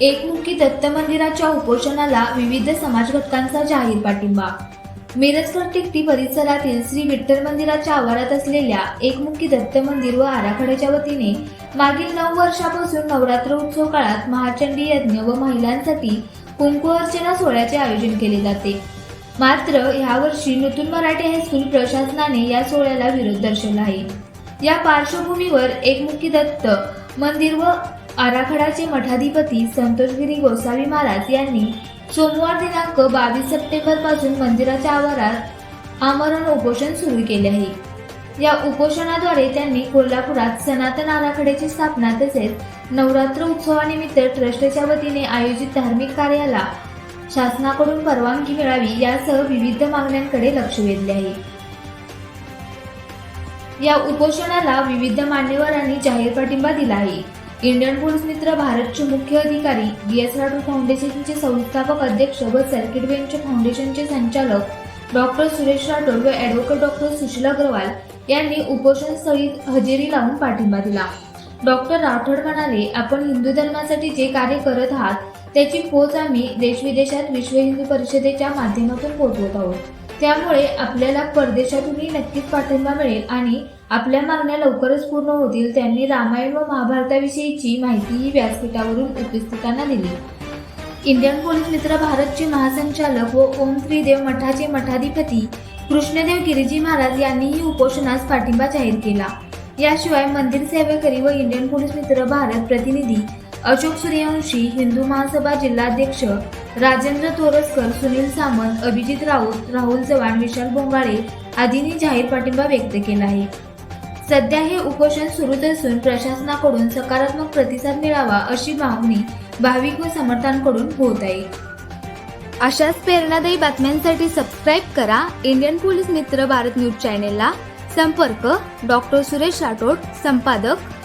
एकमुखी दत्त मंदिराच्या उपोषणाला विविध समाज घटकांचा जाहीर पाठिंबा. मिरजकर टिकटी परिसरातील श्री विठ्ठल मंदिराच्या आवारात असलेल्या एकमुखी दत्त मंदिर व आराखड्याच्या वतीने मागील नऊ वर्षापासून नवरात्र उत्सव काळात महाचंडी यज्ञ व महिलांसाठी कुंकू अर्चना सोहळ्याचे आयोजन केले जाते. मात्र यावर्षी नूतन मराठी हायस्कूल प्रशासनाने या सोहळ्याला विरोध दर्शवला आहे. या पार्श्वभूमीवर एकमुखी दत्त मंदिर व आराखडाचे मठाधिपती संतोषगिरी गोसावी महाराज यांनी सोमवार दिनांक बावीस सप्टेंबरपासून मंदिराच्या आवारात आमरण उपोषण सुरू केले आहे. या उपोषणाद्वारे त्यांनी कोल्हापुरात सनातन आराखड्याची स्थापना तसेच नवरात्र उत्सवानिमित्त ट्रस्टच्या वतीने आयोजित धार्मिक कार्याला शासनाकडून परवानगी मिळावी यासह विविध मागण्यांकडे लक्ष वेधले आहे. या उपोषणाला विविध मान्यवरांनी जाहीर पाठिंबा दिला आहे. इंडियन पोलीस मित्र भारतचे मुख्य अधिकारी बी एस राठोड फाउंडेशनचे संस्थापक अध्यक्ष व सर्किट बेंच फाउंडेशनचे संचालक डॉक्टर सुरेश राठोड व ॲडव्होकेट डॉक्टर सुशील अग्रवाल यांनी उपोषण सहित हजेरी लावून पाठिंबा दिला. डॉक्टर राठोड म्हणाले आपण हिंदू धर्मासाठी जे कार्य करत आहात त्याची पोच आम्ही देशविदेशात विश्व हिंदू परिषदेच्या माध्यमातून पोहोचवत आहोत. त्यामुळे आपल्याला परदेशातूनही नक्कीच पाठिंबा मिळेल आणि आपल्या मागण्या लवकरच पूर्ण होतील त्यांनी रामायण व महाभारताविषयीची माहितीही व्यासपीठावरून उपस्थितांना दिली. इंडियन पोलीस मित्र भारतचे महासंचालक व ओम श्रीदेव मठाचे मठाधिपती कृष्णदेव गिरिजी महाराज यांनीही उपोषणास पाठिंबा जाहीर केला. याशिवाय मंदिर सेवेकरी व इंडियन पोलीस मित्र भारत प्रतिनिधी अशोक सूर्यवंशी हिंदू महासभा जिल्हाध्यक्ष राजेंद्र तोरसकर सुनील सामंत अभिजित राऊत राहुल चव्हाण विशाल बोंगाळे आदींनी जाहीर पाठिंबा व्यक्त केला आहे. सध्या हे उपोषण सुरूच असून प्रशासनाकडून सकारात्मक प्रतिसाद मिळावा अशी मागणी भाविक व समर्थांकडून होत आहे. अशाच प्रेरणादायी बातम्यांसाठी सबस्क्राईब करा इंडियन पोलीस मित्र भारत न्यूज चॅनेलला. संपर्क डॉक्टर सुरेश राठोड संपादक